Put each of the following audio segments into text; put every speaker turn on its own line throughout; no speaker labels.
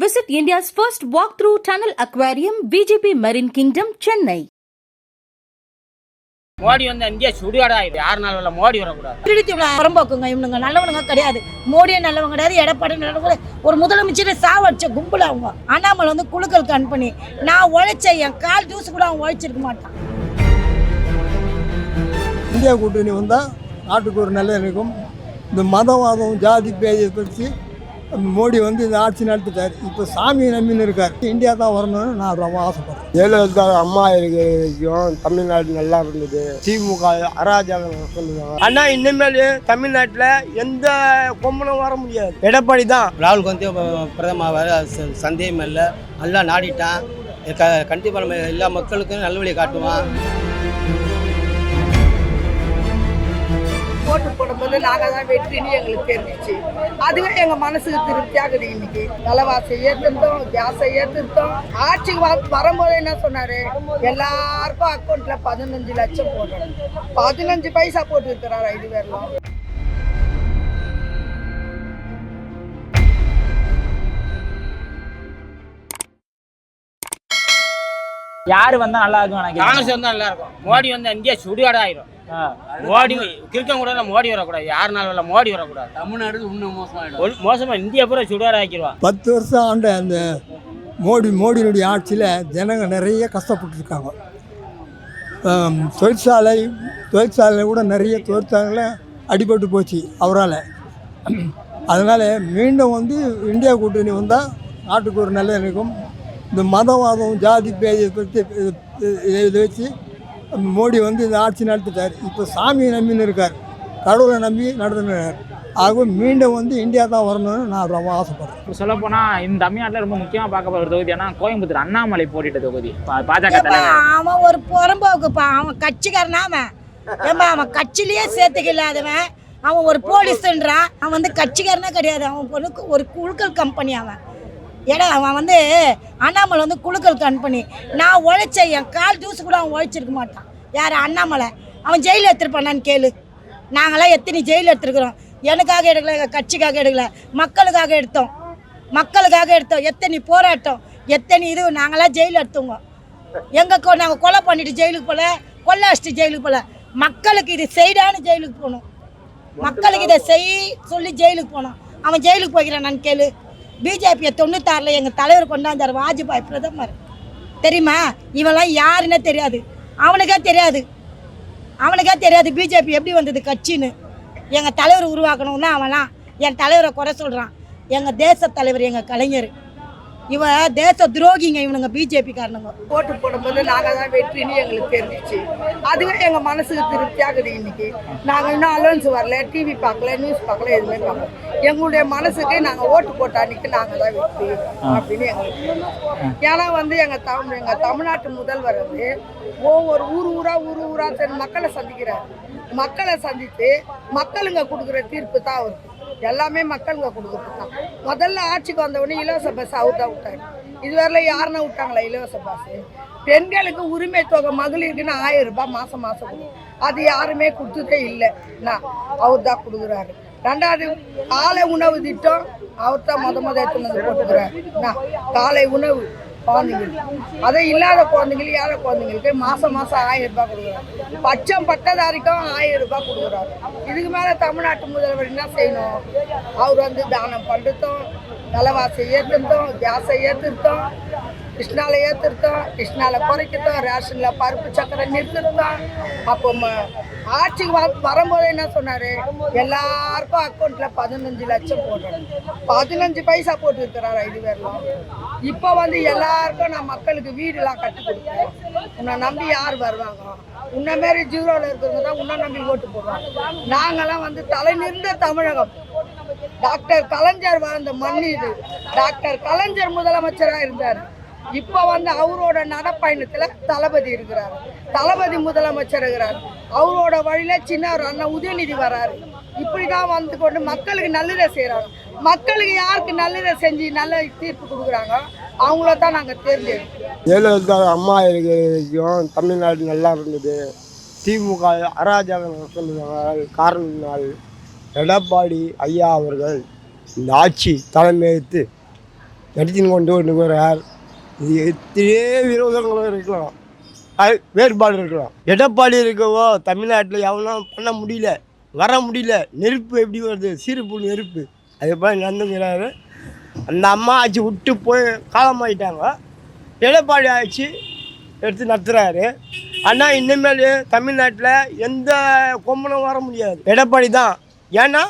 Visit India's first walk-through tunnel aquarium, VGP Marine Kingdom, Chennai.
Modi வந்து India சுடுகாடா இது யாரு நாள் மோடி வரக்கூடாது.
திருடி புறம்போக்குங்க. இவனுங்க நல்லவனுங்க கிடையாது. மோடியே நல்லவங்க கிடையாது. எடப்பாடி நல்லவங்க. ஒரு முதலமைச்சரை சாவடிச்ச கும்பல் அவங்க. அண்ணாமலை வந்து குழுக்கள் கண் பண்ணி நான் உழைச்ச என் கால் தூசு கூட அவன் உழைச்சிருக்க மாட்டான்.
இந்தியா கூட்டணி வந்தால் நாட்டுக்கு ஒரு நல்ல இருக்கும். இந்த மதவாதம் ஜாதி பேதியை பற்றி மோடி வந்து இந்த ஆட்சி நடத்திட்டார். இப்போ சாமி நம்பின்னு இருக்கார். இந்தியா தான் வரணும்னு நான் ரொம்ப ஆசைப்படுறேன்.
ஜெயலலிதா அம்மா வரைக்கும் தமிழ்நாடு நல்லா இருந்தது. திமுக அராஜகம் சொல்லுவாங்க. ஆனா இனிமேல் தமிழ்நாட்டில் எந்த கொம்பனும் வர முடியாது. எடப்பாடி தான்.
ராகுல் காந்தி பிரதமர் சந்தேகம் இல்லை. நல்லா நாடிட்டான். க கண்டிப்பாக நம்ம எல்லா மக்களுக்கும் நல்ல வழியை காட்டுவான்.
ஓட்டு போடும்போது நாங்கள் தான் வெற்றின்னு எங்களுக்கு தெரிஞ்சிச்சு. அதுவே எங்கள் மனசுக்கு திருப்தியாகுது இன்னைக்கு. விலைவாசி ஏற்றிருந்தோம் கேஸை ஏற்றிருந்தோம் ஆட்சிக்கு வா வரும்போது என்ன சொன்னார்? எல்லாருக்கும் அக்கௌண்ட்டில் பதினஞ்சு லட்சம் போடுறோம். பதினஞ்சு பைசா போட்டு இருக்கிறாரா இது வரலாம்
யாரு வந்தா நல்லா இருக்கும் நினைக்கிறேன்
காங்கிரஸ் வந்தா நல்லா இருக்கும். மோடி வந்து இந்தியா சுடுகாடா ஆயிரும். மோடி கிறுக்க கூட மோடி வரக்கூடாது. யாரு நாள் வரல மோடி வரக்கூடாது.
தமிழ்நாடு இன்னும் மோசமாயிடும்.
மோசமா இந்தியா பூரா சுடுகாடா ஆக்கிடுவான்
பத்து வருஷம் ஆண்ட அந்த மோடி மோடியினுடைய ஆட்சியில் ஜனங்க நிறைய கஷ்டப்பட்டுருக்காங்க. தொழிற்சாலை தொழிற்சாலை கூட நிறைய தொழிற்சாலையில் அடிபட்டு போச்சு அவரால். அதனால் மீண்டும் வந்து இந்தியா கூட்டணி வந்தால் நாட்டுக்கு ஒரு நல்ல இருக்கும் இந்த மதவாதம் ஜாதி பேதியை பற்றி இதை வச்சு மோடி வந்து இந்த ஆட்சி நடத்திட்டார். இப்போ சாமியை நம்பின்னு இருக்கார். கடவுளை நம்பி நடத்துனார் ஆகவே மீண்டும் வந்து இந்தியா தான் வரணும்னு நான் ரொம்ப ஆசைப்படுறேன்.
சொல்ல போனா இந்த தமிழ்நாட்டுல ரொம்ப முக்கியமா பார்க்கப்படுற ஒரு தொகுதி ஏன்னா கோயம்புத்தூர் அண்ணாமலை போட்டிட்ட தொகுதி. பாஜக
அவன் ஒரு புறம்போக்குப்பா அவன் கட்சிக்காரனா அவன். ஏம்பா அவன் கட்சியிலேயே சேர்த்துக்க இல்லாதவன். அவன் ஒரு போலீஸ்ன்றான். அவன் வந்து கட்சிக்காரனே கிடையாது. அவன் பொண்ணுக்கு ஒரு குழுக்கள் கம்பெனி அவன். ஏடா அவன் வந்து அண்ணாமலை வந்து குழுக்களுக்கு அனுப்பி நான் உழைச்ச என் கால் தூசு கூட அவன் உழைச்சிருக்க மாட்டான். யார் அண்ணாமலை? அவன் ஜெயிலில் எடுத்துருப்பானான்னு கேளு. நாங்களாம் எத்தனை ஜெயிலில் எடுத்துருக்குறோம். எனக்காக எடுக்கல எங்கள் கட்சிக்காக எடுக்கல மக்களுக்காக எடுத்தோம். மக்களுக்காக எடுத்தோம். எத்தனை போராட்டம் எத்தனை இது நாங்களாம் ஜெயிலில் எடுத்தோங்க. எங்க நாங்கள் கொலை பண்ணிட்டு ஜெயிலுக்கு போல கொள்ளை அடிச்சுட்டு ஜெயிலுக்கு போல மக்களுக்கு இது செய்டான்னு ஜெயிலுக்கு போகணும் மக்களுக்கு இதை செய் சொல்லி ஜெயிலுக்கு போனோம். அவன் ஜெயிலுக்கு போய்க்கிறான் நான் கேளு. பிஜேபியை தொண்ணூத்தாறில் எங்கள் தலைவர் கொண்டாந்தார் வாஜ்பாய் பிரதமர். தெரியுமா? இவெல்லாம் யாருன்னே தெரியாது. அவனுக்கே தெரியாது. அவனுக்கே தெரியாது பிஜேபி எப்படி வந்தது கட்சின்னு. எங்கள் தலைவர் உருவாக்கணும்னா அவன்லாம் என் தலைவரை குறை சொல்கிறான் எங்கள் தேச தலைவர் எங்கள் கலைஞர். இவன் தேச துரோகிங்க இவனுங்க பிஜேபி காரணங்க
ஓட்டு போடும்போது நாங்கள் தான் வெற்றின்னு எங்களுக்கு தெரிஞ்சிச்சு. அதுவே எங்கள் மனசுக்கு திருப்தியாகுது இன்னைக்கு. நாங்கள் இன்னும் அலோன்ஸ் வரல டிவி பார்க்கல நியூஸ் பார்க்கல எதுவுமே பார்க்கல. எங்களுடைய மனசுக்கு நாங்கள் ஓட்டு போட்ட அன்னைக்கு நாங்கள் தான் வெற்றி அப்படின்னு எங்களுக்கு தெரியும். ஏன்னா வந்து எங்கள் தமிழ் எங்கள் தமிழ்நாட்டு முதல்வர் வந்து ஒவ்வொரு ஊர் ஊரா ஊர் ஊரா சென்று மக்களை சந்திக்கிறார். மக்களை சந்தித்து மக்களுங்க கொடுக்குற தீர்ப்பு தான் அவருக்கு எல்லாமே மக்களுக்கு கொடுக்குறது தான் முதல்ல ஆட்சிக்கு வந்தவொடனே இலவச பஸ் அவர் தான் விட்டாரு இதுவரையில யாருன்னா விட்டாங்களா இலவச பஸ் பெண்களுக்கு உரிமை தொகை மகளிருக்குன்னு ஆயிரம் ரூபாய் மாதம் மாதம் கொடுக்கும். அது யாருமே கொடுத்ததே இல்லை. நான் அவர் தான் கொடுக்குறாரு. ரெண்டாவது காலை உணவு திட்டம் அவர் தான் முத முத எடுத்துன்னு வந்து போட்டுக்கிறார். நான் காலை உணவு. குழந்தைங்களுக்கு அதே இல்லாத குழந்தைங்களுக்கு ஏழை குழந்தைங்களுக்கு மாதம் மாதம் ஆயிரம் ரூபாய் கொடுக்குறாரு பச்சம் பட்டதாரிக்கும் ஆயிரம் ரூபாய் கொடுக்குறாரு இதுக்கு மேலே தமிழ்நாட்டு முதல்வர் என்ன செய்யணும்? அவர் வந்து தானம் பண்ணுறதும் விலைவாசி ஏற்றுத்தோம் கேஸை ஏற்றுத்தோம் கிருஷ்ணால ஏற்றுறதும் கிருஷ்ணால குறைக்கிறதும் ரேஷனில் பருப்பு சக்கரை நிறுத்துறதும் அப்போ ஆட்சிக்கு வ வரும்போது என்ன சொன்னார்? எல்லாருக்கும் அக்கௌண்ட்டில் பதினஞ்சு லட்சம் போடுறோம் பதினஞ்சு பைசா போட்டு இருக்கிறார் ஐந்து பேர்லாம் இப்போ வந்து எல்லாருக்கும் நான் மக்களுக்கு வீடுலாம் கட்டி கொடுப்போம். உன்னை நம்பி யார் வருவாங்க? உன்ன மாரி ஜீரோவில் இருக்கிறவங்க தான் உன்னை நம்பி ஓட்டு போடுவாங்க. நாங்களாம் வந்து தலை நிறந்த தமிழகம். டாக்டர் கலைஞர் வாழ்ந்த மண் இது. டாக்டர் கலைஞர் முதலமைச்சராக இருந்தார். இப்போ வந்து அவரோட நடப்பயணத்தில் தளபதி இருக்கிறார். தளபதி முதலமைச்சர் இருக்கிறார். அவரோட வழியில் சின்ன ஒரு அண்ணன் உதயநிதி வராரு. இப்படி தான் வந்து கொண்டு மக்களுக்கு நல்லதை செய்கிறாங்க மக்களுக்கு யாருக்கு நல்லதை செஞ்சு நல்ல தீர்ப்பு கொடுக்குறாங்க அவங்கள தான் நாங்கள் தேர்ந்தெடுக்கிறோம்.
ஜெயலலிதா அம்மா இருக்கிற வரைக்கும் தமிழ்நாடு நல்லா இருந்தது. திமுக அராஜகம் சொல்லுவாங்க காரணத்தினால் எடப்பாடி ஐயா அவர்கள் இந்த ஆட்சி தலைமையேற்று நடத்தின்னு கொண்டு கொண்டு போகிறார் இது எத்தனையோ விரோதங்களும் இருக்கலாம். அது வேறுபாடு இருக்கலாம். எடப்பாடி இருக்கவோ தமிழ்நாட்டில் எவனும் பண்ண முடியல வர முடியல. நெருப்பு எப்படி வருது? சிறுப்பு நெருப்பு. அது போல் நடந்துக்கிறாரு. அந்த அம்மா ஆச்சு விட்டு போய் காலமாயிட்டாங்க எடப்பாடி ஆட்சி எடுத்து நடத்துகிறாரு ஆனால் இனிமேல் தமிழ்நாட்டில் எந்த கொம்பனும் வர முடியாது. எடப்பாடி தான். ஏன்னா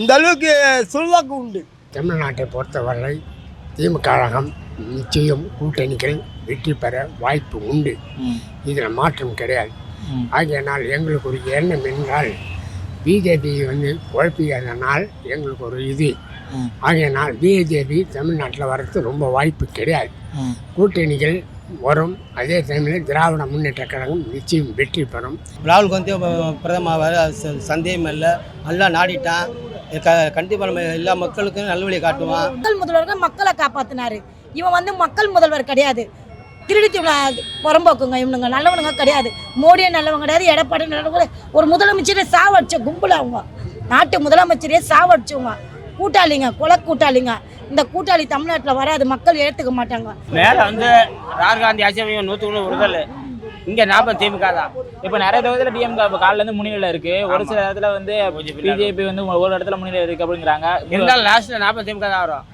இந்த அளவுக்கு சொல்வாக்கு உண்டு.
தமிழ்நாட்டை பொறுத்தவரை திமுக கழகம் நிச்சயம் கூட்டணிகள் வெற்றி பெற வாய்ப்பு உண்டு. இதில் மாற்றம் கிடையாது. ஆகையினால் எங்களுக்கு ஒரு எண்ணம் என்றால் பிஜேபி வந்து குழப்பியதனால் எங்களுக்கு ஒரு இது. ஆகையினால் பிஜேபி தமிழ்நாட்டில் வர்றது ரொம்ப வாய்ப்பு கிடையாது. கூட்டணிகள் வரும். அதே டைமில் திராவிட முன்னேற்ற கழகம் நிச்சயம் வெற்றி பெறும்.
ராகுல் காந்தி பிரதமர் சந்தேகம் இல்லை. நல்லா நாடிட்டான். க கண்டிப்பாக நம்ம எல்லா மக்களுக்கும் நல்ல வழி காட்டுவான்.
மக்கள் முதல்வர்கள் மக்களை காப்பாத்தினாரு. இவன் வந்து மக்கள் முதல்வர் கிடையாது. திருடி புறம்போக்குங்க இவனுங்க. நல்லவனுங்க கிடையாது. மோடியே நல்லவங்க கிடையாது எடப்பாடி நல்லவங்க. ஒரு முதலமைச்சரே சாவடிச்ச கும்பல் அவங்க. நாட்டு முதலமைச்சரே சாவடிச்சவங்க கூட்டாளிங்க கொலை கூட்டாளிங்க. இந்த கூட்டாளி தமிழ்நாட்டில் வராது மக்கள் ஏற்றுக்க மாட்டாங்க.
மேலே வந்து ராகுல் காந்தி ஆட்சியமையும் நூற்றுக்கு நூறு விடுதல். இங்கே நாற்பது திமுக தான்.
இப்போ நிறைய தொகுதியில் டிஎம்கே இப்போ காலைல இருந்து முன்னிலையில் இருக்கு. ஒரு சில இடத்துல வந்து பிஜேபி வந்து ஒரு இடத்துல முன்னிலையில் இருக்கு அப்படிங்கிறாங்க.
இருந்தாலும் லாஸ்ட்டில் நாற்பது திமுக தான் வரும்.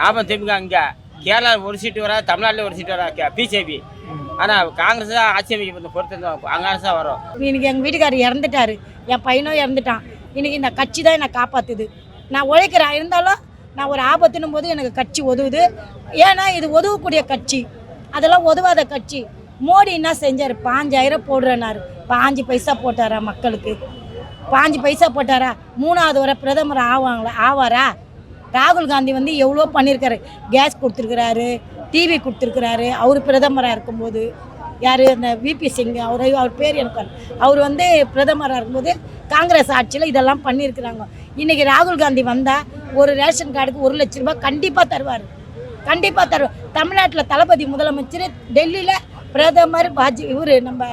நாற்பது திமுக இங்கே. கேரளா ஒரு சீட்டு வரா தமிழ்நாட்டில் ஒரு சீட்டு வர பிஜேபி. ஆனால் காங்கிரஸ் தான் ஆட்சி அமைக்க பொறுத்து காங்கிரஸ் தான் வரும்.
இன்னைக்கு எங்கள் வீட்டுக்காரர் இறந்துட்டாரு. என் பையனும் இறந்துட்டான். இன்னைக்கு இந்த கட்சி தான் என்னை காப்பாற்றுது நான் உழைக்கிறேன். இருந்தாலும் நான் ஒரு ஆபத்துன்னும் போது எனக்கு கட்சி உதவுது ஏன்னா இது உதவக்கூடிய கட்சி. அதெல்லாம் உதவாத கட்சி. மோடி என்ன செஞ்சார்? பாஞ்சாயிரம் போடுறனாரு பாஞ்சு பைசா போட்டாரா மக்களுக்கு? பாஞ்சு பைசா போட்டாரா? மூணாவது வர பிரதமர் ஆவாங்களா ஆவாரா? ராகுல் காந்தி வந்து எவ்வளோ பண்ணியிருக்காரு? Case கொடுத்துருக்குறாரு TV கொடுத்துருக்குறாரு. அவர் பிரதமராக இருக்கும்போது யார்? அந்த விபி சிங் அவர் அவர் பேர் எனக்கு அவர் வந்து பிரதமராக இருக்கும்போது காங்கிரஸ் ஆட்சியில் இதெல்லாம் பண்ணியிருக்கிறாங்க. இன்றைக்கி ராகுல் காந்தி வந்தால் ஒரு ரேஷன் கார்டுக்கு ஒரு லட்ச ரூபாய் கண்டிப்பாக தருவார். கண்டிப்பாக தருவார். தமிழ்நாட்டில் தளபதி முதலமைச்சர் டெல்லியில் பிரதமர் பாஜி இவர் நம்ம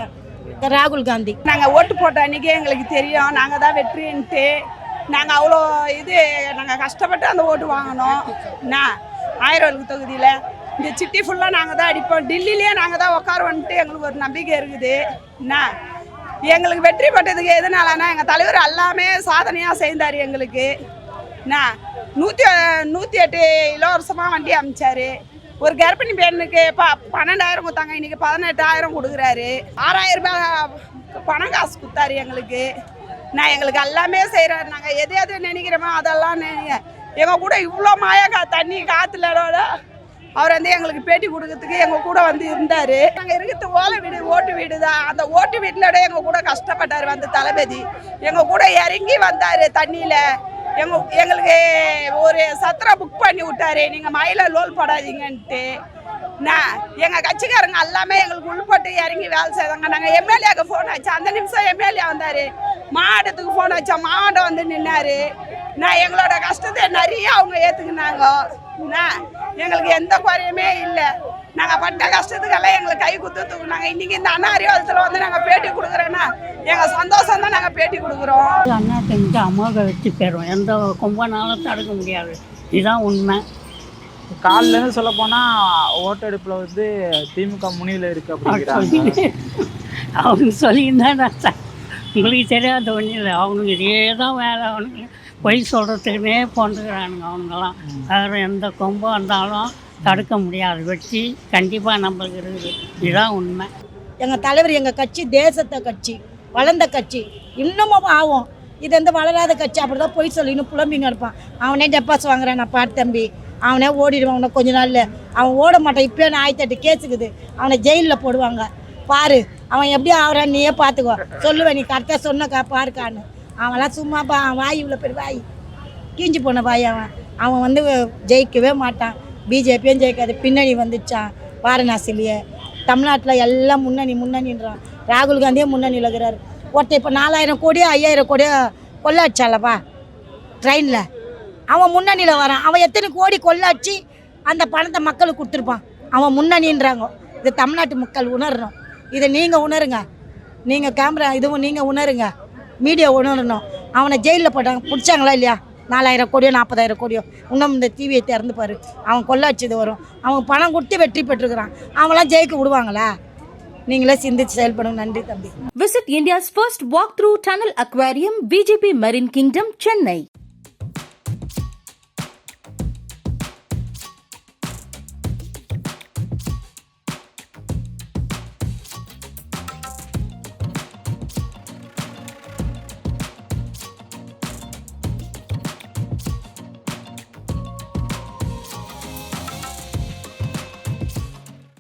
ராகுல் காந்தி.
நாங்கள் ஓட்டு போட்ட அன்றைக்கி எங்களுக்கு தெரியும். நாங்கள் தான் வெற்றின்ட்டு. நாங்கள் அவ்வளோ இது நாங்கள் கஷ்டப்பட்டு அந்த ஓட்டு வாங்கினோம். என்ன? ஆயிரம் தொகுதியில். இந்த சிட்டி ஃபுல்லாக நாங்கள் தான் அடிப்போம். டெல்லியிலே நாங்கள் தான் உட்காருவோன்ட்டு எங்களுக்கு ஒரு நம்பிக்கை இருக்குது. என்ன? எங்களுக்கு வெற்றி பெற்றதுக்கு எதனாலனா எங்கள் தலைவர் எல்லாமே சாதனையாக செய்தார் எங்களுக்கு. என்ன? நூற்றி நூற்றி எட்டு இலவசமாக வண்டி அமைச்சார். ஒரு கர்ப்பிணி பெண்ணுக்கு ப பன்னெண்டாயிரம் கொடுத்தாங்க. இன்னைக்கு பதினெட்டாயிரம் கொடுக்குறாரு. ஆறாயிரம் ரூபாய் பணம் காசு கொடுத்தாரு எங்களுக்கு. நான் எங்களுக்கு எல்லாமே செய்கிறாரு நாங்கள் எது எது நினைக்கிறோமோ அதெல்லாம் எங்கள் கூட இவ்வளோ மாயக்கா கா தண்ணி காற்றுலடோட அவர் வந்து எங்களுக்கு பேட்டி கொடுக்கறதுக்கு எங்கள் கூட வந்து இருந்தார். நாங்கள் இருக்கிறது ஓலை வீடு ஓட்டு வீடு தான் அந்த ஓட்டு வீட்டிலோட எங்கள் கூட கஷ்டப்பட்டார் வந்து தளபதி. எங்கள் கூட இறங்கி வந்தார் தண்ணியில். எங்க எங்களுக்கு ஒரு சத்திரம் புக் பண்ணி விட்டாரு. நீங்கள் மயில லோல் படாதீங்கன்ட்டு. எங்க கட்சிக்காரங்க எல்லாமே எங்களுக்கு உள்பட்டு இறங்கி வேலை செய்தாங்க. நாங்க எம்எல்ஏக்கு ஃபோன் ஆச்சு அந்த நிமிஷம் எம்எல்ஏ வந்தாரு. மாவட்டத்துக்கு ஃபோன் வச்சா மாவட்டம் வந்து நின்னாரு. நான் எங்களோட கஷ்டத்தை நிறைய அவங்க ஏத்துக்கினாங்க. நான் எங்களுக்கு எந்த குறையுமே இல்லை. நாங்கள் பட்ட கஷ்டத்துக்கெல்லாம் எங்களுக்கு கை குத்து தூக்குனாங்க இன்னைக்கு இந்த அண்ணா அறிவாளத்தில் வந்து நாங்கள் பேட்டி கொடுக்குறோன்னா எங்கள் சந்தோஷம் தான் நாங்கள் பேட்டி கொடுக்குறோம்.
அண்ணா செஞ்சு அம்மாவை வச்சு பெறும். எந்த கொம்பனாலும் தடுக்க முடியாது. இதுதான் உண்மை.
காலைல இருந்து சொல்ல போனா ஓட்டெடுப்புல வந்து திமுக முன்னிலையில் இருக்கு அப்படிங்கிறாங்க.
சொல்லி அவங்க சொல்லியிருந்தா நான் உங்களுக்கு தெரியாத ஒன்றும் இல்லை. அவனுக்கு இதே தான் வேலை. அவனுக்கு பொய் சொல்கிறதுக்குனே போன்றுக்கிறானுங்க அவனுங்கெல்லாம். வேறு எந்த கொம்பம் இருந்தாலும் தடுக்க முடியாது. வெற்றி கண்டிப்பாக நம்மளுக்கு இருக்குது. இதுதான் உண்மை.
எங்கள் தலைவர் எங்கள் கட்சி தேசத்தை கட்சி வளர்ந்த கட்சி இன்னமும் ஆகும். இது வந்து வளராத கட்சி அப்படி தான் போய் சொல்லி இன்னும் புலம்பிங்க இருப்பான். அவனே டெப்பாஸ் வாங்குறான். நான் பாட்டு தம்பி. அவனே ஓடிடுவான் அவனை கொஞ்ச நாளில். அவன் ஓட மாட்டான் இப்போயே நான் ஆயிரத்தெட்டு கேஸுக்குது. அவனை ஜெயிலில் போடுவாங்க. பாரு அவன் எப்படி ஆகிறான் நீயே பார்த்துக்கோ. சொல்லுவேன் நீ கரெக்டாக சொன்னக்கா பாருக்கான்னு. அவன்லாம் சும்மா பா அவன் வாய் இவ்வளோ பெரிய வாய். கீஞ்சு போன வாய் அவன். அவன் வந்து ஜெயிக்கவே மாட்டான். பிஜேபியும் ஜெயிக்காது. பின்னணி வந்துச்சான் வாரணாசிலேயே தமிழ்நாட்டில் எல்லாம் முன்னணி முன்னணின்றான். ராகுல் காந்தியே முன்னணியில் இருக்கிறார். ஒருத்தர் இப்போ நாலாயிரம் கோடியோ ஐயாயிரம் கோடியோ கொள்ளாச்சாலப்பா ட்ரெயினில். அவன் முன்னணியில் வரான். அவன் எத்தனை கோடி கொள்ளாச்சு அந்த பணத்தை மக்களுக்கு கொடுத்துருப்பான். அவன் முன்னணின்றாங்க. இது தமிழ்நாட்டு மக்கள் உணரணும். இதை நீங்கள் உணருங்க. நீங்கள் கேமரா இதுவும் நீங்கள் உணருங்க. மீடியா உணரணும். அவனை ஜெயிலில் போட்டாங்க. பிடிச்சாங்களா இல்லையா? நாலாயிரம் கோடியோ நாற்பதாயிரம் கோடியோ. இன்னும் இந்த டிவியை திறந்து பாரு. அவன் கொள்ள இது வரும். அவன் பணம் கொடுத்து வெற்றி பெற்றுக்கிறான் அவங்களாம் ஜெயிக்க விடுவாங்களா? நீங்களே சிந்திச்சு செயல்படும் நன்றி தம்பி.
Visit India's first walk through tunnel aquarium VGP marine kingdom Chennai